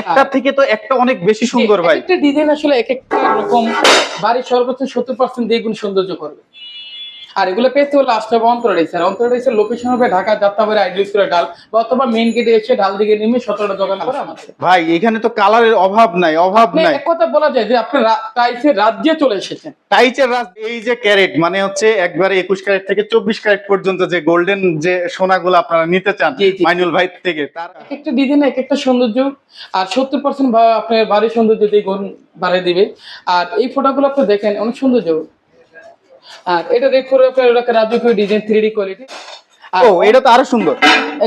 একটা থেকে তো একটা অনেক বেশি সুন্দর ভাই। একটা ডিজাইন আসলে এক একটা রকম বাড়ির সর্বোচ্চ সত্তর পার্সেন্ট দ্বিগুণ সৌন্দর্য করবে। আর এগুলো পেতে হলে আসতে হবে অন্তর অন্তর লোকেশন হবে ঢাকা যাত্রাবাড়ি আইডিয়াল করে ডাল বা অথবা মেইন গেটে এসে ডাল দিকে নেমে সতেরোটা দোকান করে আমাদের ভাই এখানে তো কালারের অভাব নাই অভাব নাই। এক কথা বলা যায় যে আপনি টাইসের রাজ্যে চলে এসেছেন। টাইচের রাজ এই যে ক্যারেট মানে হচ্ছে একবারে একুশ ক্যারেট থেকে চব্বিশ ক্যারেট পর্যন্ত যে গোল্ডেন যে সোনাগুলো আপনারা নিতে চান। মাইনুল ভাই থেকে তার এক একটা ডিজাইন এক একটা সৌন্দর্য আর সত্তর পার্সেন্ট আপনার বাড়ির সৌন্দর্য দ্বিগুণ বাড়িয়ে দিবে। আর এই ফটোগুলো আপনি দেখেন অনেক সৌন্দর্য। আর এটা রেট করে আপনার রাজকীয় ডিজাইন থ্রি ডি কোয়ালিটি ও এটা তো আরও সুন্দর।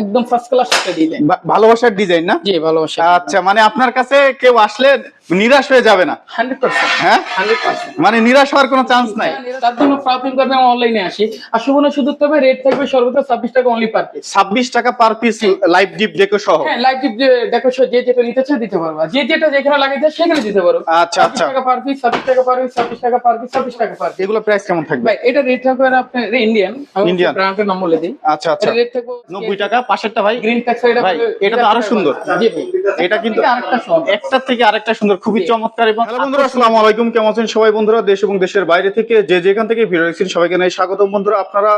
একদম ফার্স্ট ক্লাস একটা ডিজাইন ভালোবাসার ডিজাইন না? জি ভালোবাসা আচ্ছা মানে আপনার কাছে কেউ আসলে নিরাশ হয়ে যাবে না? Hundred percent. হ্যাঁ? Hundred percent. মানে নিরাশ হওয়ার কোনো চান্স নাই? তার জন্য প্রাথমিকভাবে আমি অনলাইনে আসি। আর সুবর্ণ শুধু তবে রেট থাকবে সর্বোচ্চ ছাব্বিশ টাকা অনলি পার পিস ছাব্বিশ টাকা per piece live dip deco সহ। হ্যাঁ লাইভ যে দেখো সে যে যেটা নিতে চায় দিতে পারব। যে যেটা যেখানে লাগাই যায় সেখানে দিতে পারো। আচ্ছা, আচ্ছা। টাকা পার পিস ছাব্বিশ টাকা পার পিস ছাব্বিশ টাকা পার পিস ছাব্বিশ টাকা পার পিস এগুলো প্রাইস কেমন থাকবে? ভাই এটা রেট থাকবে আপনার ইন্ডিয়ান Indian। ব্র্যান্ডের নাম বলে দিই। আচ্ছা আচ্ছা। এটা রেট থাকবে নব্বই টাকা পাশেরটা ভাই। গ্রিন ট্যাক্স এটা ভাই, এটা তো আরও সুন্দর। জি ভাই এটা কিন্তু থেকে আরেকটা সুন্দর খুবই চমৎকার এবং হ্যালো বন্ধুরা আসসালামু আলাইকুম। কেমন আছেন সবাই বন্ধুরা? দেশ এবং দেশের বাইরে থেকে যে যেখান থেকে ভিডিও দেখছেন সবাইকে জানাই স্বাগতম। বন্ধুরা আপনারা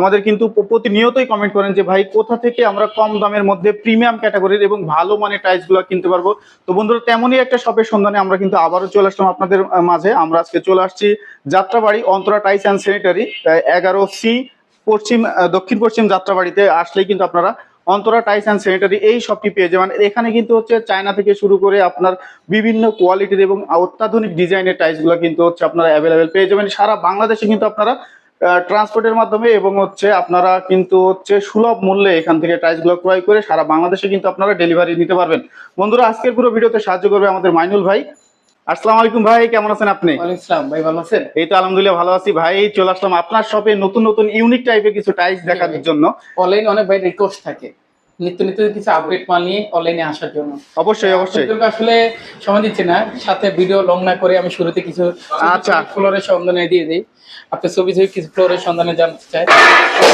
আমাদের কিন্তু প্রতিনিয়তই কমেন্ট করেন যে ভাই কোথা থেকে আমরা কম দামের মধ্যে প্রিমিয়াম ক্যাটাগরির এবং ভালো মানের টাইলসগুলো কিনতে পারব? তো বন্ধুরা তেমনই একটা শপের সন্ধানে আমরা কিন্তু আবারও চলে আসলাম আপনাদের মাঝে। আমরা আজকে চলে আসছি Jatrabari Antara tiles and sanitary এগারো সি পশ্চিম দক্ষিণ পশ্চিম যাত্রাবাড়িতে আসলেই কিন্তু আপনারা অন্তরা টাইস অ্যান্ড স্যানিটারি এই শপটি পেয়ে যাবেন। এখানে কিন্তু হচ্ছে চায়না থেকে শুরু করে আপনার বিভিন্ন কোয়ালিটির এবং অত্যাধুনিক ডিজাইনের টাইলসগুলো কিন্তু হচ্ছে আপনারা অ্যাভেলেবেল পেয়ে যাবেন। সারা বাংলাদেশে কিন্তু আপনারা ট্রান্সপোর্টের মাধ্যমে এবং হচ্ছে আপনারা কিন্তু হচ্ছে সুলভ মূল্যে এখান থেকে টাইলসগুলো ক্রয় করে সারা বাংলাদেশে কিন্তু আপনারা ডেলিভারি নিতে পারবেন। বন্ধুরা, আজকের পুরো ভিডিওতে সাহায্য করবে আমাদের মাইনুল ভাই। আসসালামু আলাইকুম ভাই কেমন আছেন আপনি? ভাই ভালো আছেন? এই তো আলহামদুলিল্লাহ ভালো আছি ভাই চলে আসলাম আপনার শপে নতুন নতুন ইউনিক টাইপের কিছু টাইলস দেখার জন্য। অনলাইনে অনেক ভাই রিকোয়েস্ট থাকে। নিত্য নিত্য কিছু আপডেট মাল নিয়ে অনলাইনে আসার জন্য। অবশ্যই অবশ্যই। আসলে সময় দিচ্ছি না সাথে ভিডিও লং না করে আমি শুরুতে কিছু আচ্ছা। ফ্লোরের সন্ধানে দিয়ে দিই। আপনি ছবি ছবি কিছু ফ্লোরের সন্ধানে জানতে চাই।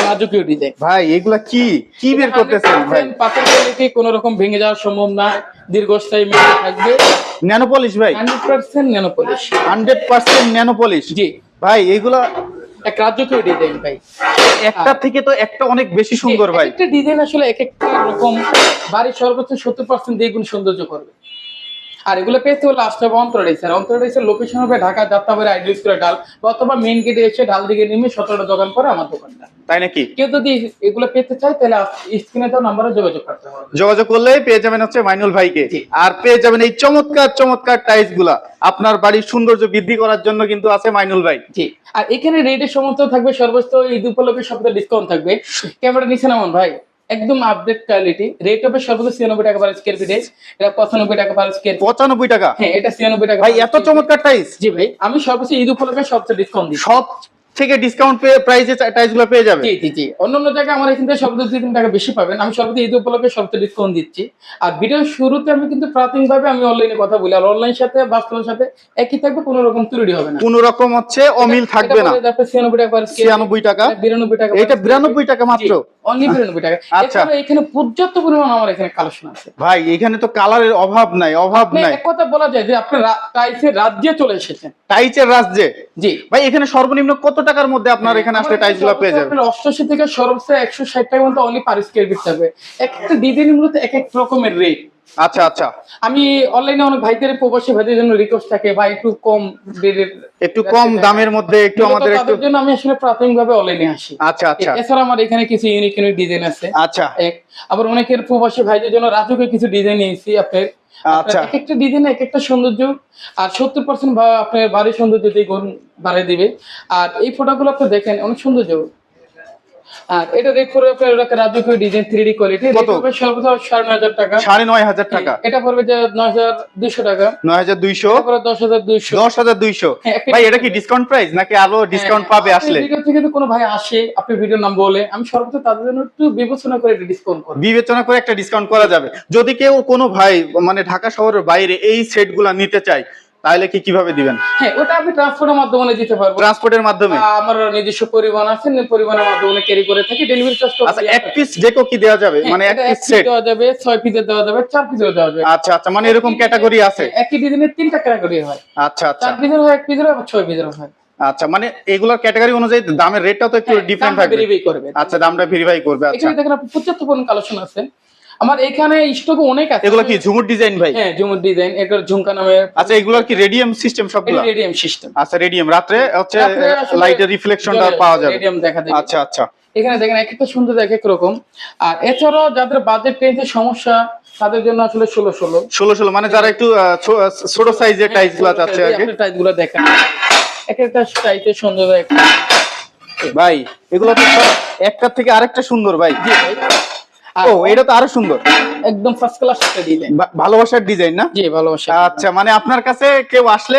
রাজকীয় ডিজাইন ভাই এগুলা কি? কি বের করতেছেন ভাই? পাথর কোয়ালিটি কোনো রকম ভেঙে যাওয়ার সম্ভব না। দীর্ঘস্থায়ী মেয়াদে থাকবে। ন্যানো পলিশ ভাই। Hundred percent nano polish hundred percent nano polish জি। ভাই এগুলা এক রাজকীয় ডিজাইন ভাই। একটা থেকে তো একটা অনেক বেশি সুন্দর ভাই। একটা ডিজাইন আসলে এক একটা রকম বাড়ির সর্বোচ্চ সত্তর পার্সেন্ট দ্বিগুণ সৌন্দর্য করবে। আর এগুলো পেতে হলে আসতে হবে অন্তর আর অন্তর লোকেশন হবে ঢাকা যাত্রাবাড়ি আইডিয়াল করে ডাল অথবা মেন গেটে এসে ডাল দিকে নেমে সতেরোটা দোকান করে আমার দোকানটা। তাই নাকি? কেউ যদি এগুলো পেতে চায় তাহলে স্ক্রিনে তো নাম্বারে যোগাযোগ করতে হবে। যোগাযোগ করলেই পেয়ে যাবেন হচ্ছে মাইনুল ভাইকে। আর পেয়ে যাবেন এই চমৎকার চমৎকার টাইলসগুলা আপনার বাড়ির সৌন্দর্য বৃদ্ধি করার জন্য কিন্তু আছে মাইনুল ভাই। জি। আর এখানে রেটের সমস্ত থাকবে সর্বোচ্চ ঈদ উপলক্ষে সবটা ডিসকাউন্ট থাকবে। ক্যামেরা নিচে নামান ভাই। একদম আপডেট কোয়ালিটি রেট হবে সর্বোচ্চ ছিয়ানব্বই টাকা পার স্কোয়ার ফিটে এটা পঁচানব্বই টাকা পার স্কোয়ার পঁচানব্বই টাকা? হ্যাঁ এটা ছিয়ানব্বই টাকা ভাই এত চমৎকার টাইলস জি ভাই আমি সর্বোচ্চ ঈদ উপলক্ষে সবচেয়ে ডিসকাউন্ট দিই। সব থেকে ডিসকাউন্ট পেয়ে প্রাইসে টাইলসগুলো পেয়ে যাবে। জি জি জি। অন্যান্য জায়গায় আমার এখান থেকে সর্বোচ্চ দুই তিন টাকা বেশি পাবেন। আমি সর্বোচ্চ ঈদ উপলক্ষে সবচেয়ে ডিসকাউন্ট দিচ্ছি। আর ভিডিওর শুরুতে আমি কিন্তু প্রাথমিকভাবে আমি অনলাইনে কথা বলি। আর অনলাইন সাথে বাস্তবের সাথে একই থাকবে কোনো রকম ত্রুটি হবে না। কোন রকম হচ্ছে অমিল থাকবে না। ছিয়ানব্বই টাকা ছিয়ানব্বই টাকা। বিরানব্বই টাকা এটা বিরানব্বই টাকা মাত্র। অনলি বিরানব্বই টাকা। আচ্ছা। এখানে পর্যাপ্ত পরিমাণ আমার এখানে কালেকশন আছে। ভাই এখানে তো কালারের অভাব নাই অভাব নাই। এক কথা বলা যায় যে আপনি টাইসের রাজ্যে চলে এসেছেন। টাইচের রাজ্যে? জি। ভাই এখানে সর্বনিম্ন কত টাকার মধ্যে আপনার এখানে আসলে টাইলসগুলো পেয়ে যাবেন। অষ্টআশি থেকে সর্বোচ্চ একশো ষাট টাকা মতো অনলি পার স্কয়ার ফিট থাকবে একটা ডিজাইনের মূলত এক এক রকমের রেট আচ্ছা আচ্ছা। আমি অনলাইনে অনেক ভাইদের প্রবাসী ভাইদের জন্য রিকোয়েস্ট থাকে ভাই একটু কম রেটের একটু কম দামের মধ্যে একটু আমাদের একটু জন্য আমি আসলে প্রাথমিকভাবে অনলাইনে আসি। আচ্ছা আচ্ছা। এছাড়া আমার এখানে কিছু ইউনিক ইউনিক ডিজাইন আছে। আচ্ছা। এক। আবার অনেকের প্রবাসী ভাইদের জন্য রাজুকে কিছু ডিজাইন নিয়েছি আপনার। আচ্ছা। এক একটা ডিজাইন এক একটা সৌন্দর্য আর সত্তর পার্সেন্ট আপনার বাড়ির সৌন্দর্য দ্বিগুণ বাড়িয়ে দিবে। আর এই ফটোগুলো আপনি দেখেন অনেক সৌন্দর্য। আর এটা রেট করে আপনার ওটাকে রাজকীয় ডিজাইন থ্রি ডি কোয়ালিটি কত? সর্বোচ্চ সাড়ে নয় হাজার টাকা। সাড়ে নয় হাজার টাকা। এটা পড়বে যে নয় হাজার দুইশো টাকা। নয় হাজার দুইশো? দশ হাজার দুইশো। দশ হাজার দুইশো? হ্যাঁ, ভাই এটা কি ডিসকাউন্ট প্রাইস নাকি আরও ডিসকাউন্ট পাবে আসলে? ভিডিও থেকে কোনো ভাই আসে আপনি ভিডিও নাম বলে আমি সর্বোচ্চ তাদের জন্য একটু বিবেচনা করে এটা ডিসকাউন্ট করব। বিবেচনা করে একটা ডিসকাউন্ট করা যাবে। যদি কেউ কোনো ভাই মানে ঢাকা শহরের বাইরে এই সেটগুলা নিতে চায় তাহলে কি কীভাবে দিবেন? হ্যাঁ ওটা আপনি ট্রান্সপোর্টের মাধ্যমে দিতে পারব। ট্রান্সপোর্টের মাধ্যমে? আমার নিজস্ব পরিবহন আছে পরিবহনের মাধ্যমে ক্যারি করে থাকি ডেলিভারি চার্জ আচ্ছা এক পিস ডেকো কি দেওয়া যাবে? মানে এক পিস সেট দেওয়া যাবে ছয় পিসের দেওয়া যাবে চার পিসের দেওয়া যাবে। আচ্ছা আচ্ছা মানে এরকম ক্যাটাগরি আছে? একই ডিজাইনের তিনটা ক্যাটাগরি হয়। আচ্ছা আচ্ছা। চার পিসের হয় এক পিসের হয় আবার ছয় পিসের হয়। আচ্ছা মানে এগুলোর ক্যাটাগরি অনুযায়ী দামের রেটটাও তো একটু ডিফারেন্ট দামটা থাকবে। আচ্ছা দামটা ভেরিফাই করবে আচ্ছা। এখানে দেখেন আপনি পঁচাত্তর পর্যন্ত কালেকশন আছে। আমার এখানে স্টক অনেক আছে। এগুলো কি ঝুমুর ডিজাইন ভাই? হ্যাঁ ঝুমুর ডিজাইন এটার ঝুমকা নামে। আচ্ছা এগুলোর কি রেডিয়াম সিস্টেম সবগুলো? Radium system. আচ্ছা রেডিয়াম। রাত্রে হচ্ছে লাইটের রিফ্লেকশনটা পাওয়া যাবে। রেডিয়াম দেখা যায়। আচ্ছা আচ্ছা। এখানে দেখেন এক একটা সুন্দর এক এক রকম। আর এছাড়াও যাদের বাজেট রেঞ্জের সমস্যা তাদের জন্য আসলে ষোলো ষোলো। ষোলো ষোলো মানে যারা একটু ছোট সাইজের টাইলসগুলো চাচ্ছে আর কি। টাইপগুলো দেখেন। এক একটা টাইপের সুন্দর একটা ভাই এগুলো তো সব একটার থেকে আরেকটা সুন্দর ভাই। জি ভাই। ও এটা তো আরও সুন্দর। একদম ফার্স্ট ক্লাস একটা ডিজাইন ভালোবাসার ডিজাইন না? জি ভালোবাসা আচ্ছা মানে আপনার কাছে কেউ আসলে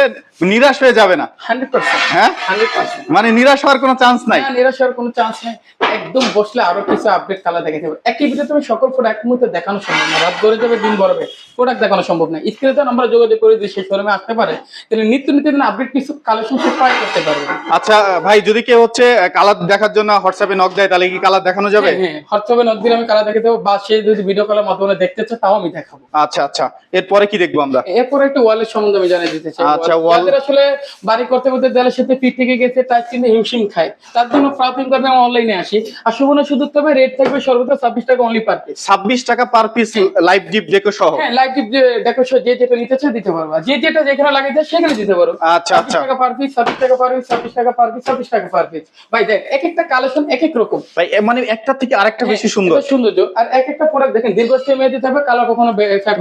নিরাশ হয়ে যাবে না? হান্ড্রেড পার্সেন্ট হ্যাঁ? হান্ড্রেড পার্সেন্ট মানে নিরাশ হওয়ার কোনো চান্স নাই? নিরাশ হওয়ার কোনো চান্স নেই। একদম বসলে আরও কিছু আপডেট কালার দেখাতে হবে একই ভিডিও তুমি সকল প্রোডাক্ট মুহূর্তে দেখানো সম্ভব না। রাত ধরে যাবে দিন বড়বে প্রোডাক্ট দেখানো সম্ভব না। স্ক্রিনে তো আমরা যোগাযোগ করে দিই সেই শোরুমে আসতে পারে। তাহলে নিত্য নিত্য দিন আপডেট কিছু কালেকশন সে ট্রাই করতে পারবে। আচ্ছা ভাই যদি কেউ হচ্ছে কালার দেখার জন্য হোয়াটসঅ্যাপে নক দেয় তাহলে কি কালার দেখানো যাবে? হ্যাঁ হোয়াটসঅ্যাপে নক দিলে আমি কালার দেখাতে দেবো বা সে যদি ভিডিও কলের মাধ্যমে দেখতে চায় তাও আমি দেখাবো। আচ্ছা আচ্ছা। এরপরে কি দেখব আমরা? এরপরে একটা ওয়ালের সম্বন্ধে আমি জানিয়ে দিতে চাই। আচ্ছা, wall- আসলে বাড়ি করতে করতে দেয়ালের সাথে পিঠ থেকে গেছে তার কিনতে হিমশিম খায়। তার জন্য প্রাথমিকভাবে আমি অনলাইনে আসি। আর সুবর্ণ সুযোগ তবে রেট থাকবে সর্বোচ্চ ছাব্বিশ টাকা অনলি পার পিস ছাব্বিশ টাকা per piece live dip deco সহ। হ্যাঁ লাইভ টিপ দেখো যে যেটা নিতে চায় দিতে পারবা। যে যেটা যেখানে লাগাইতে সেখানে দিতে পারো। আচ্ছা আচ্ছা। টাকা পার পিস ছাব্বিশ টাকা পার পিস ছাব্বিশ টাকা পার পিস ছাব্বিশ টাকা পার পিস ভাই দেখ এক একটা কালেকশন এক এক রকম। ভাই মানে একটা থেকে আরেকটা বেশি হ্যাঁ, সুন্দর সৌন্দর্য। আর এক একটা প্রোডাক্ট দেখেন দীর্ঘস্থায়ী মেয়াদি থাকবে কালার কখনো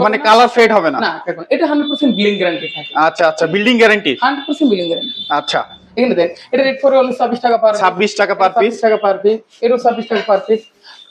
মানে কালার ফেড হবে না। না এটা হান্ড্রেড পার্সেন্ট বিলিং গ্যারান্টি থাকে। আচ্ছা আচ্ছা building guarantee hundred percent billing guarantee আচ্ছা। এখানে এটা রেট হলো ছাব্বিশ টাকা পার ছাব্বিশ টাকা পার পিস টাকা পার পিস এটাও ছাব্বিশ টাকা পার পিস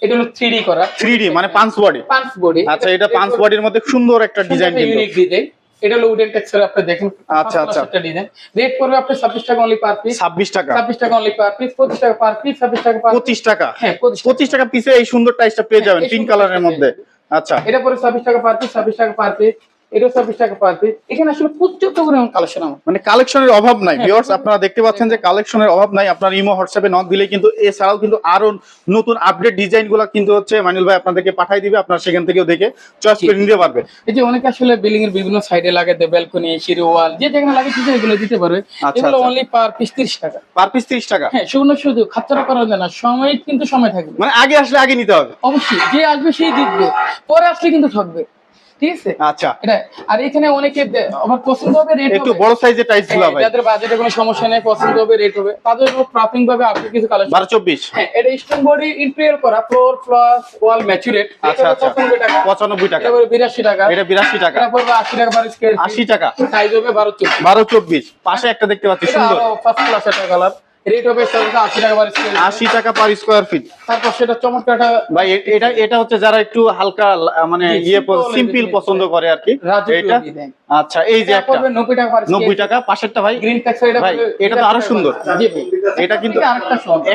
এটা হলো থ্রি করা। থ্রি ডি মানে পাঁচ বডি পাঁচ বডি আচ্ছা এটা পাঁচ বডির মধ্যে সুন্দর একটা ডিজাইন ইউনিক ডিজাইন এটা হলো উডেন টেক্সচার আপনি দেখেন আচ্ছা, আচ্ছা। একটা ডিজাইন রেট আপনি টাকা অনলি পার পিস ছাব্বিশ টাকা। ছাব্বিশ টাকা অনলি পার পিস পঁচিশ টাকা পার পিস ছাব্বিশ টাকা পার পঁচিশ টাকা। হ্যাঁ পঁচিশ টাকা। পিসে এই সুন্দর টাইসটা পেয়ে যাবেন হ্যাঁ, এই পিঙ্ক কালারের মধ্যে। আচ্ছা। এটা পরে ছাব্বিশ টাকা পার পিস ছাব্বিশ টাকা পার পিস এটাও ছাব্বিশ টাকা পার পিস এখানে আসলে প্রচুর পরিমাণ কালেকশন আমার। মানে কালেকশনের অভাব নাই। ভিউয়ার্স আপনারা দেখতে পাচ্ছেন যে কালেকশনের অভাব নাই। আপনার ইমো হোয়াটসঅ্যাপে নক দিলে কিন্তু এছাড়াও কিন্তু আরও নতুন আপডেট ডিজাইন কিন্তু হচ্ছে মানিল ভাই আপনাদেরকে পাঠাই দিবে। আপনারা সেখান থেকেও দেখে চয়েস করে নিতে পারবে। এই যে অনেকে আসলে বিল্ডিং এর বিভিন্ন সাইডে লাগাতে ব্যালকনি সিঁড়ি ওয়াল যে যেখানে এগুলো দিতে পারবে। আচ্ছা, এগুলো আচ্ছা। অনলি পার পিস টাকা। পার পিস তিরিশ টাকা? হ্যাঁ খাচ্চারা করা যায় না সময় কিন্তু সময় থাকবে। মানে আগে আসলে আগে নিতে হবে। অবশ্যই যে আসবে সেই জিতবে পরে আসলে কিন্তু থাকবে ঠিক আছে? আচ্ছা। আর এখানে অনেকে আমার পছন্দ হবে রেট একটু বড় সাইজের টাইসগুলো ভাই। যাদের বাজেটে কোনো সমস্যা নেই পছন্দ হবে রেট হবে। তাদের জন্য প্রাথমিক ভাবে আপনি কিছু কালেকশন বারো চব্বিশ। হ্যাঁ এটা স্টোন বডি ইন্টেরিয়র করা ফ্লোর প্লাস ওয়াল ম্যাচুরেট আচ্ছা আচ্ছা। টাকা। পঁচানব্বই টাকা। এটা পড়বে বিরাশি টাকা। এটা বিরাশি টাকা। এটা পড়বে আশি টাকা পার স্কোয়ার সাইজ হবে পাশে একটা দেখতে পাচ্ছি সুন্দর। ফার্স্ট ক্লাস একটা কালার রেট হবে আশি টাকা পার স্কোয়ার আশি টাকা পার স্কোয়ার ফিট তারপর সেটা চমৎকার ভাই এটা এটা হচ্ছে যারা একটু হালকা মানে ইয়ে সিম্পল পছন্দ করে আর কি। এটা আচ্ছা এই যে একটা। নব্বই টাকা নব্বই টাকা পাশেরটা ভাই। গ্রিন ভাই, এটা তো আরও সুন্দর। এটা কিন্তু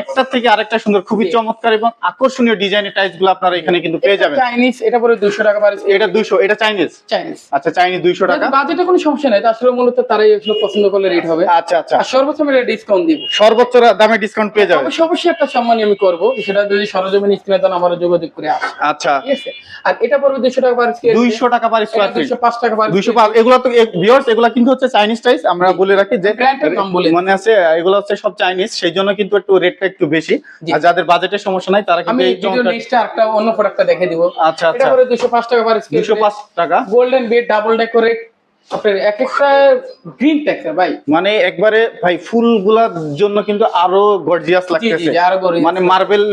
একটার থেকে আরেকটা সুন্দর খুবই চমৎকার এবং আকর্ষণীয় ডিজাইনের টাইলসগুলো আপনারা এখানে কিন্তু পেয়ে যাবেন। চাইনিজ এটা পড়বে দুশো টাকা পার এটা দুইশো এটা চাইনিজ চাইনিজ আচ্ছা চাইনিজ দুইশো টাকা। বাজেটে কোনো সমস্যা নাই আসলে মূলত তারাই এগুলো পছন্দ করলে রেট হবে। আচ্ছা আচ্ছা। সর্বোচ্চ আমি ডিসকাউন্ট দিব। সর্বোচ্চ দামে ডিসকাউন্ট পেয়ে যাবেন অবশ্যই অবশ্যই একটা সম্মান আমি করব। সেটা যদি সরজমিন স্ক্রিনে দেন আমার যোগাযোগ করে আসে আচ্ছা। ঠিক আছে? আর এটা পড়বে দুশো টাকা পার স্কোয়ার দুইশো টাকা পার স্কোয়ার ফিট দুশো পাঁচ টাকা পার দুইশো পাঁচ এগুলো তো ভিউয়ার্স এগুলো কিন্তু হচ্ছে চাইনিজ টাইস আমরা বলে রাখি যে মানে আছে এগুলো হচ্ছে সব চাইনিজ সেই জন্য কিন্তু একটু রেটটা একটু বেশি। আর যাদের বাজেটের সমস্যা নাই তারা কিন্তু আমি এই ভিডিও চমৎকার নেক্সট একটা অন্য প্রোডাক্টটা দেখে দিব। আচ্ছা এটা আচ্ছা। পড়বে দুশো পাঁচ টাকা পার স্কোয়ার দুইশো পাঁচ টাকা। গোল্ডেন বেড ডাবল ডেকোরেট আপনার এক একটা গ্রিন ট্যাক্সের ভাই। মানে একবারে ভাই ফুলগুলার জন্য কিন্তু আরও গর্জিয়াস লাগতেছে। মানে মার্বেল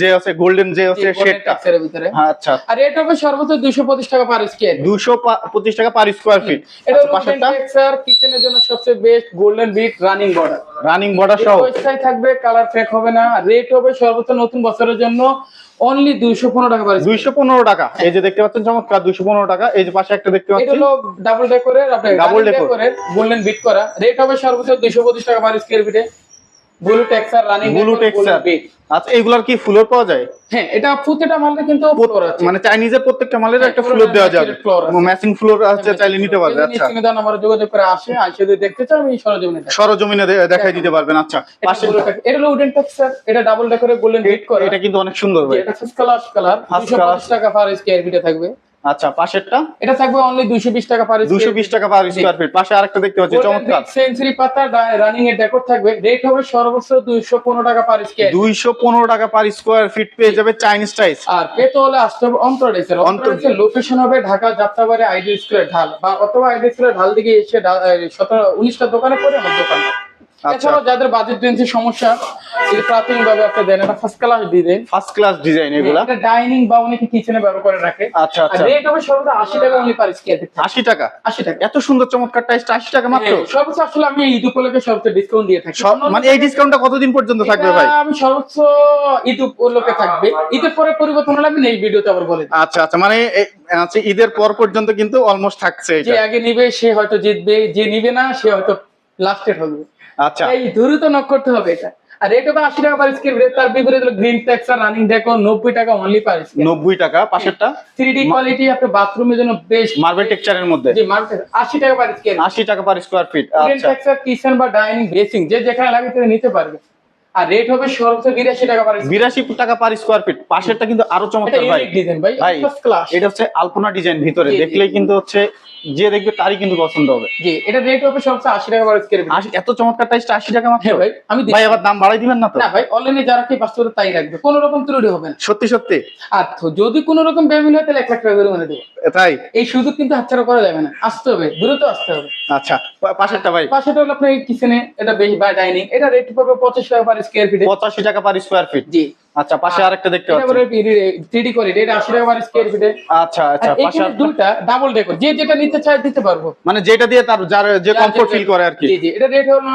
যে আছে গোল্ডেন যে আছে ট্যাক্সের ভিতরে। আচ্ছা। আর এটা হবে সর্বোচ্চ দুশো পঁচিশ টাকা পার স্কোয়ার দুশো পঁচিশ টাকা পার স্কোয়ার ফিট এটা হলো পাশেরটা? টেক্সচার কিচেনের জন্য সবচেয়ে best golden bit running border running border সহ। পয়সায় থাকবে কালার ফেক হবে না। রেট হবে সর্বোচ্চ নতুন বছরের জন্য অনলি দুইশো পনেরো টাকা পারে দুইশো পনেরো টাকা। এই যে দেখতে পাচ্ছেন চমৎকার দুইশো পনেরো টাকা। এই যে পাশে একটা দেখতে এটা হলো ডাবল ডেকোরের আপনি ডাবল। ডেকোরের গোল্ডেন বিট করা। রেট হবে সর্বোচ্চ দুইশো পঁচিশ টাকা পার স্কয়ার ফিটে blue texture running blue texture আচ্ছা এগুলার কি ফুলোর পাওয়া যায়? হ্যাঁ এটা প্রতিটা মালে কিন্তু ফ্লোর আছে। মানে চাইনিজের প্রত্যেকটা মালের হ্যাঁ, একটা ফ্লোর দেওয়া যাবে। ম্যাচিং ফ্লোর আছে চাইলে নিতে পারবে আচ্ছা। স্ক্রিনে দেন আমার যোগাযোগ করে আসে আসে যদি দেখতে চাও আমি সরজমিনে। সরজমিনে দেখাই দিতে পারবেন আচ্ছা। এটা পাশে এটা হলো উডেন টেক্সচার এটা ডাবল ডেকোরে গোল্ডেন রেড করে। এটা কিন্তু অনেক সুন্দর ভাই। এটা ফার্স্ট কালার কালার First 225 টাকা পার স্কয়ার ফিটে থাকবে। আচ্ছা পাশেরটা? এটা থাকবে অনলি 220 টাকা পার দুশো বিশ টাকা পার স্কোয়ার ফিট পাশে আরেকটা দেখতে পাচ্ছি চমৎকার। সেঞ্চুরি পাতা রানিং এর ডেকোর থাকবে। রেট হবে সর্বোচ্চ 215 টাকা পার স্কয়ার দুইশো পনেরো টাকা পার স্কোয়ার ফিট পেয়ে যাবে চাইনিজ টাইস আর পেতে হলে আসতে হবে অন্তরেসের অন্তর- লোকেশন হবে ঢাকা যাত্রাবাড়ি আইডি স্কুলের ঢাল বা অথবা আইডি স্কুলের ঢাল দিকে এসে সতেরো উনিশটা দোকানে করে আমার দোকান। এছাড়াও যাদের বাজেট রেঞ্জের সমস্যা যদি আপনি দেন এটা ফার্স্ট ক্লাস দেন ফার্স্ট ক্লাস ডিজাইন এগুলা? এটা ডাইনিং বা অনেকে কিচেনে ব্যবহার করে রাখে। আচ্ছা আচ্ছা। রেট হবে সর্বদা আশি টাকা পার স্কয়ার আশি টাকা? আশি টাকা। এত সুন্দর চমৎকার টাইস আশি টাকা মাত্র? হ্যাঁ, সর্বোচ্চ আসলে আমি ঈদ উপলক্ষে সবচেয়ে ডিসকাউন্ট দিয়ে থাকি। মানে এই ডিসকাউন্টটা কতদিন পর্যন্ত থাকবে ভাই? আমি সর্বোচ্চ ঈদ উপলক্ষে থাকবে। ঈদের পরে পরিবর্তন হলে আমি এই ভিডিওতে আবার বলে আচ্ছা আচ্ছা মানে আচ্ছা ঈদের পর পর্যন্ত কিন্তু অলমোস্ট থাকছে যে আগে নিবে সে হয়তো জিতবে যে নিবে না সে হয়তো লাস্টেড হবে। আচ্ছা। এই দ্রুত নক করতে হবে এটা। আর রেট হবে আশি টাকা পার স্কয়ার তার বিপরীতে গ্রিন ট্যাক্স আর রানিং দেখো নব্বই টাকা অনলি পার স্কয়ার নব্বই টাকা পাশেরটা? থ্রি ডি কোয়ালিটি আপনার বাথরুমের জন্য বেস্ট মার্বেল টেক্সচারের মধ্যে? জি মার্কেট আশি টাকা পার স্কয়ার আশি টাকা per square feet green tax আর কিচেন বা ডাইনিং বেসিং যে যেখানে লাগে তুমি নিতে পারবে। আর রেট হবে সর্বোচ্চ বিরাশি টাকা পার বিরাশি টাকা পার স্কোয়ার ফিট পাশেরটা কিন্তু আরও চমৎকার ভাই। ডিজাইন ভাই এটা হচ্ছে আলপনা ডিজাইন ভিতরে। দেখলেই কিন্তু হচ্ছে যে দেখবে তারই কিন্তু পছন্দ হবে। জি এটা রেট হবে সর্বোচ্চ আশি টাকা পার স্কয়ার আশি- এত চমৎকার টাইসটা আশি টাকা মাত্র? হ্যাঁ ভাই আমি ভাই আবার দাম বাড়াই দিবেন না তো? না ভাই অনলাইনে যারা কি বাস্তবতা তাই রাখবে। কোনো রকম ত্রুটি হবে না। সত্যি সত্যি। আর তো- যদি কোনো রকম বেমিল হয় তাহলে এক লাখ টাকা জরিমানা দেবো। তাই? এই সুযোগ কিন্তু হাতছাড়া করা যাবে না। আসতে হবে দ্রুত আসতে হবে। আচ্ছা পাশেরটা ভাই। পাশেটা হলো আপনার কিচেনে এটা বেশ বা ডাইনিং এটা রেট পড়বে পঁচিশ টাকা পার স্কয়ার ফিটে পঁচাশি টাকা পার স্কোয়ার ফিট জি। আচ্ছা পাশে আরেকটা দেখতে পাচ্ছি। পরে কোয়ালিটি এটা আশি টাকা পার স্কয়ার ফিটে আচ্ছা আচ্ছা পাশে এখানে ডাবল ডেকর যে যেটা নিতে চায় দিতে পারব। মানে যেটা দিয়ে তার যার যে কমফোর্ট ফিল করে আর কি। জি জি এটা রেট হলো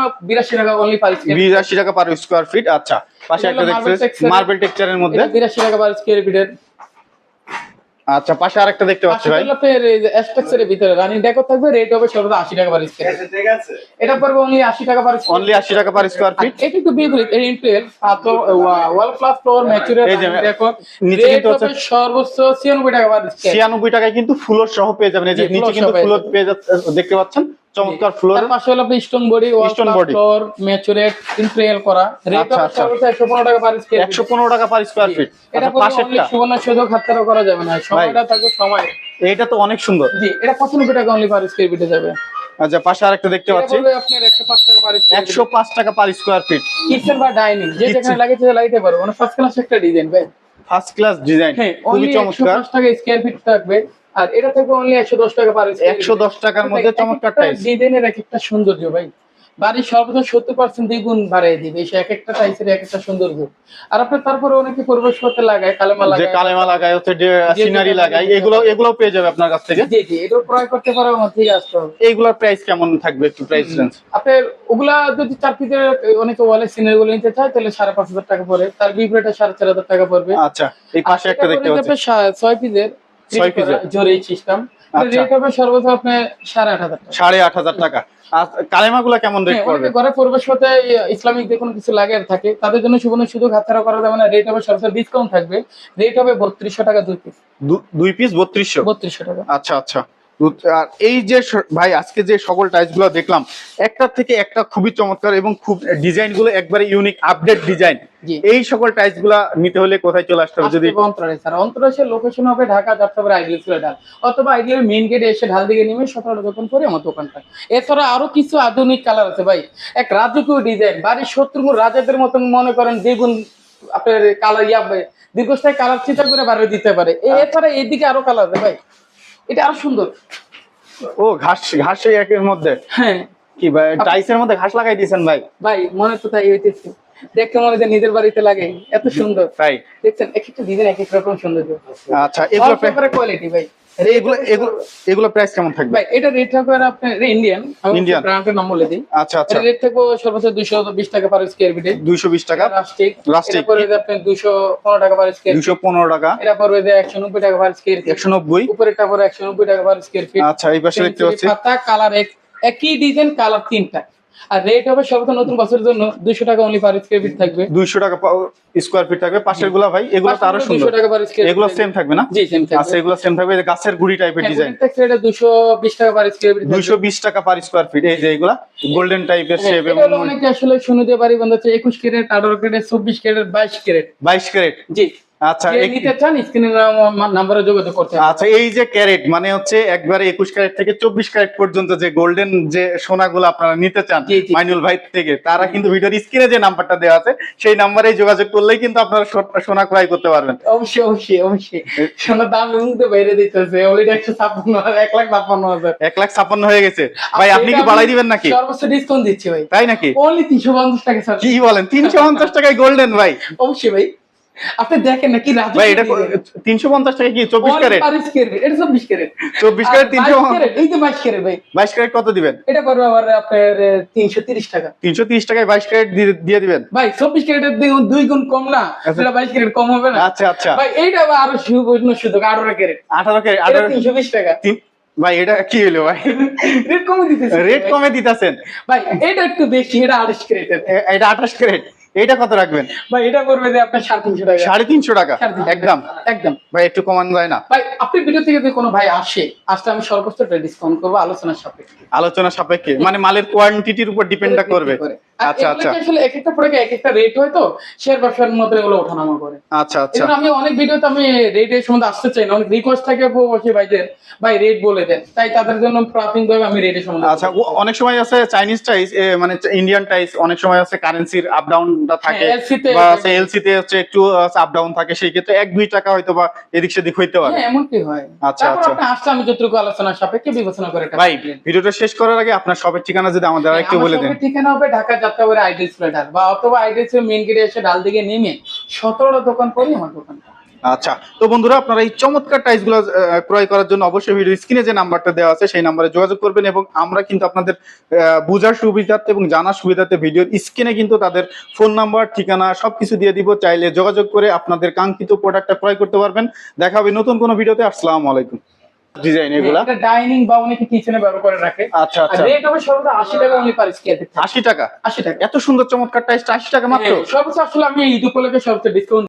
টাকা অনলি পার স্কয়ার টাকা পার স্কোয়ার ফিট আচ্ছা পাশে একটা দেখতে মার্বেল টেক্সচারের মধ্যে। এটা বিরাশি টাকা পার স্কয়ার ফিটের আচ্ছা পাশে আরেকটা দেখতে পাচ্ছি ভাই। স্ট্রাকচারের ভিতরে রানিং ডেকও থাকবে রেট হবে সর্বদা আশি টাকা পার স্কয়ার ঠিক আছে। এটা পড়বে অনলি আশি টাকা পার স্কয়ার অনলি আশি টাকা পার স্কয়ার ফিট এটা একটু বিপরীত এই ইন্টেল পাথর ওয়াল ক্লাস ফ্লোর ম্যাচুরাল এই যে দেখো নিচে রেট কিন্তু হচ্ছে- সর্বোচ্চ 96 টাকা পার স্কয়ার ছিয়ানব্বই টাকায় কিন্তু ফ্লোর সহ পেয়ে যাবেন। এই যে নিচে কিন্তু ফুলর পেয়ে ফ্লোর পেয়ে যাচ্ছে দেখতে পাচ্ছেন? চমৎকার ফ্লোর তার পাশে হলো আপনি stone body class body। Floor maturate করা। রেট। সর্বোচ্চ 115 টাকা পার স্কয়ার একশো পনেরো টাকা পার স্কোয়ার ফিট এটা আচ্ছা পাশেরটা। সুবর্ণ সুযোগ করা যাবে না। সময়টা থাকবে সময়। এইটা তো অনেক সুন্দর। জি এটা 95 টাকা অনলি পার স্কয়ার ফিটে যাবে। আচ্ছা পাশে আরেকটা দেখতে পাচ্ছি। পড়বে 105 টাকা পার স্কয়ার একশো পাঁচ টাকা পার স্কোয়ার ফিট কিচেন বা ডাইনিং যে যেখানে Kitchen। লাগিয়েছে লাগাইতে পারো মানে ফার্স্ট ক্লাস একটা ডিজাইন ভাই। ফার্স্ট ক্লাস ডিজাইন খুবই চমৎকার। 105 টাকা স্কয়ার ফিট থাকবে। আর এটা থেকে অনলি 110 টাকা পার একশো দশ টাকার মধ্যে চমৎকার ডিজাইনের এক একটা সৌন্দর্য ভাই। বাড়ির সর্বোচ্চ সত্তর পার্সেন্ট দ্বিগুণ বাড়িয়ে দিবে। সে এক একটা টাইসের এক একটা সৌন্দর্য। আর আপনার তারপরে অনেকে পরিবেশ করতে লাগায় কালেমা যে লাগায়। কালেমা লাগায় হচ্ছে সিনারি লাগায়। এগুলো এগুলো পেয়ে যাবে আপনার কাছ থেকে। জি জি এটা ক্রয় করতে পারো আমার থেকে আসতে হবে। এইগুলোর প্রাইস কেমন থাকবে একটু প্রাইস রেঞ্জ আপনার ওগুলা যদি চার পিসের অনেকে ওয়ালে সিনারি গুলো নিতে চায় তাহলে সাড়ে পাঁচ হাজার টাকা পড়ে। তার বিপরীতে সাড়ে চার হাজার টাকা পড়বে। আচ্ছা এই পাশে একটা দেখতে পাচ্ছি। ছয় পিসের ছয় পিসের। জোরে সিস্টেম আচ্ছা। রেট হবে সর্বোচ্চ আপনার সাড়ে আট হাজার সাড়ে আট হাজার টাকা। আর কেমন রেট হ্যাঁ, ঘরে পরিবেশ করতে ইসলামিক যে কোনো কিছু লাগে থাকে তাদের জন্য সুবর্ণ সুযোগ হাতছাড়া করা যাবে না রেট হবে সর্বোচ্চ ডিসকাউন্ট থাকবে। রেট হবে বত্রিশশো টাকা দুই পিস দুই পিস বত্রিশশো? বত্রিশশো টাকা। আচ্ছা আচ্ছা। আর এই যে ভাই আজকে যে সকল টাইলসগুলো দেখলাম একটা থেকে একটা খুবই চমৎকার এবং খুব ডিজাইনগুলো একবারে ইউনিক আপডেট ডিজাইন এই সকল টাইলসগুলা নিতে হলে কোথায় চলে আসতে হবে যদি অন্তরায় স্যার। অন্তরাশের লোকেশন হবে ঢাকা যাত্রাবাড়ি আইডিয়াল স্কুলের ঢাল। অথবা আইডিয়াল মেইন গেটে এসে ঢাল দিকে নেমে সতেরো দোকান করে আমার দোকানটা এছাড়া আরও কিছু আধুনিক কালার আছে ভাই। এক রাজকীয় ডিজাইন বাড়ির শত্রুগুণ রাজাদের মতন মনে করেন দ্বিগুণ আপনার কালার ইয়া দীর্ঘস্থায়ী কালার চিন্তা করে বাড়ি দিতে পারে। এছাড়া এইদিকে আরও কালার আছে ভাই। এটা আরও সুন্দর। ও ঘাস ঘাসে একের মধ্যে? হ্যাঁ। কি ভাই টাইসের মধ্যে ঘাস লাগাই দিয়েছেন ভাই? ভাই মনে তো তাই হইতেছে। দেখতে মনে হয় নিজের বাড়িতে লাগে। এত সুন্দর। তাই? দেখছেন এক একটা ডিজাইন এক এক রকম সৌন্দর্য। আচ্ছা এগুলো কোয়ালিটি ভাই। এগুলো এগুলো এগুলো প্রাইস কেমন থাকবে? ভাই এটা রেট থাকবে আর আপনার ইন্ডিয়ান Indian। ব্র্যান্ডের নাম বলে দিই। আচ্ছা আচ্ছা। রেট থাকবে সর্বোচ্চ দুইশো বিশ টাকা পার স্কোয়ার ফিটে দুইশো বিশ টাকা। টাকা পার স্কোয়ার দুইশো পনেরো টাকা। এটা পড়বে যে একশো নব্বই টাকা পার স্কোয়ার ফিট একশো নব্বই। উপরেরটা পড়বে একশো নব্বই টাকা পার স্কোয়ার ফিট আচ্ছা এই পাশে দেখতে পাচ্ছি। পাতা কালার এক একই ডিজাইন কালার তিনটা। আর রেট হবে সর্বত নতুন বছরের জন্য দুশো টাকা অনলি পার স্কোয়ার ফিট থাকবে। দুইশো টাকা স্কোয়ার ফিট থাকবে। পাশেরগুলা ভাই এগুলো তো আরও সুন্দর। টাকা পার স্কোয়ার এগুলো সেম থাকবে না? জি সেম থাকবে। আচ্ছা এগুলো সেম থাকবে। এই গাছের গুড়ি টাইপের ডিজাইন এটা দুশো বিশ টাকা পার স্কোয়ার ফিট দুইশো বিশ টাকা পার স্কোয়ার ফিট এই যে এগুলা গোল্ডেন টাইপের শেপ এবং অনেকে আসলে শুনতে পারি বন্ধু হচ্ছে একুশ ক্যারেট আঠারো ক্যারেট চব্বিশ ক্যারেট বাইশ ক্যারেট। বাইশ ক্যারেট। জি। আচ্ছা নিতে চান স্ক্রিনের নাম্বারে যোগাযোগ করতে আচ্ছা এই যে ক্যারেট মানে হচ্ছে একবারে ক্যারেট থেকে চব্বিশ ক্যারেট পর্যন্ত যে গোল্ডেন যে সোনাগুলো আপনারা নিতে চান। মাইনুল ভাই থেকে তারা কিন্তু ভিডিওর স্ক্রিনে যে নাম্বারটা দেওয়া আছে সেই নাম্বারে যোগাযোগ করলেই কিন্তু আপনারা সোনা ক্রয় করতে পারবেন। অবশ্যই অবশ্যই অবশ্যই। সোনার দাম মুখতে বাইরে দিতেছে অলরেডি একশো ছাপ্পান্ন হাজার এক লাখ ছাপ্পান্ন হাজার। এক লাখ ছাপ্পান্ন হয়ে গেছে। ভাই আপনি কি বাড়াই দিবেন নাকি? সর্বোচ্চ ডিসকাউন্ট দিচ্ছি ভাই। তাই নাকি? অনলি তিনশো পঞ্চাশ টাকা স্যার কি বলেন তিনশো পঞ্চাশ টাকায় গোল্ডেন ভাই। অবশ্যই ভাই। আপনি দেখেন না কি রাজু ভাই এটা তিনশো পঞ্চাশ টাকা কি? চব্বিশ ক্যারেট? এটা চব্বিশ ক্যারেট। চব্বিশ ক্যারেট তিনশো এই তো বাইশ ক্যারেট ভাই। বাইশ ক্যারেট কত দিবেন? এটা করবে আবার আপনার তিনশো তিরিশ টাকা। তিনশো তিরিশ টাকায় বাইশ ক্যারেট দিয়ে দিবেন? ভাই চব্বিশ ক্যারেটের দ্বিগুণ দুই গুণ কম না আচ্ছা। সেটা বাইশ ক্যারেট কম হবে না। আচ্ছা আচ্ছা। ভাই এইটা আরও সুবর্ণ সুযোগ আঠারো ক্যারেট। আঠারো ক্যারেট এটা আঠারো তিনশো বিশ টাকা। ভাই এটা কি হলো ভাই? রেট কমে দিতেছে। রেট কমে দিতেছেন। ভাই এটা একটু বেশি এটা আড়াইশ ক্যারেটের। এটা আঠাশ ক্যারেট। এটা কত রাখবেন? ভাই এটা করবে যে আপনার সাড়ে তিনশো টাকা। সাড়ে তিনশো টাকা? একদম। একদম। ভাই একটু কমান যায় না? ভাই আপনি ভিডিও থেকে যদি কোনো ভাই আসে আসলে আমি সর্বোচ্চ ডিসকাউন্ট করব আলোচনার সাপেক্ষে। আলোচনা সাপেক্ষে। মানে মালের কোয়ান্টিটির উপর ডিপেন্ডটা করবে। আচ্ছা আচ্ছা। আসলে এক একটা প্রোডাক্ট এক একটা রেট হয় তো? শেয়ার ব্যবসার মতো এগুলো ওঠানামা করে। আচ্ছা আচ্ছা। আমি অনেক ভিডিওতে আমি রেটের সম্বন্ধে আসতে চাই না। অনেক রিকোয়েস্ট থাকে প্রবাসী ভাইদের ভাই রেট বলে দেন। তাই তাদের জন্য প্রাথমিকভাবে আমি রেটের সম্বন্ধে আচ্ছা অনেক সময় আছে চাইনিজ টাইস মানে ইন্ডিয়ান টাইস অনেক সময় আছে কারেন্সির আপ ডাউনটা থাকে হ্যাঁ, বা এলসি তে হচ্ছে একটু আপ ডাউন থাকে সেই ক্ষেত্রে এক দুই টাকা হয়তো বা এদিক সেদিক হইতে পারে। হ্যাঁ এমন কি হয়। আচ্ছা, আচ্ছা। আসলে আমি যতটুকু আলোচনার সাপেক্ষে বিবেচনা করে ভাই। ভিডিওটা শেষ করার আগে আপনার সবের ঠিকানা যদি আমাদের হ্যাঁ, আরেকটু বলে দেন। ঠিকানা হবে ঢাকা যাত্রাবাড়ি আইডিয়াস ফ্ল্যাটার বা অথবা আইডিয়াস মেন গেটে এসে ডাল দিকে নেমে সতেরোটা দোকান পরে আমার দোকান। আচ্ছা তো বন্ধুরা আপনারা এই চমৎকার টাইসগুলো ক্রয় করার জন্য অবশ্যই ভিডিও স্ক্রিনে যে নাম্বারটা দেওয়া আছে, সেই নাম্বারে যোগাযোগ করবেন এবং আমরা কিন্তু আপনাদের বোঝার সুবিধার্থে এবং জানার সুবিধার্থে ভিডিওর স্ক্রিনে কিন্তু তাদের ফোন নাম্বার ঠিকানা সবকিছু দিয়ে দিব। চাইলে যোগাযোগ করে আপনাদের কাঙ্ক্ষিত প্রোডাক্টটা ক্রয় করতে পারবেন। দেখা হবে নতুন কোনো ভিডিওতে। আসসালামু আলাইকুম। ডিজাইন এগুলা? এটা ডাইনিং বা অনেকে কিচেনে ব্যবহার করে রাখে। আচ্ছা আচ্ছা। রেট হবে সর্বদা আশি টাকা অনলি পার স্কোয়ার আশি টাকা? আশি টাকা। এত সুন্দর চমৎকার টাইস আশি টাকা মাত্র? হ্যাঁ, সর্বোচ্চ আসলে আমি ঈদ উপলক্ষে সর্বোচ্চ ডিসকাউন্ট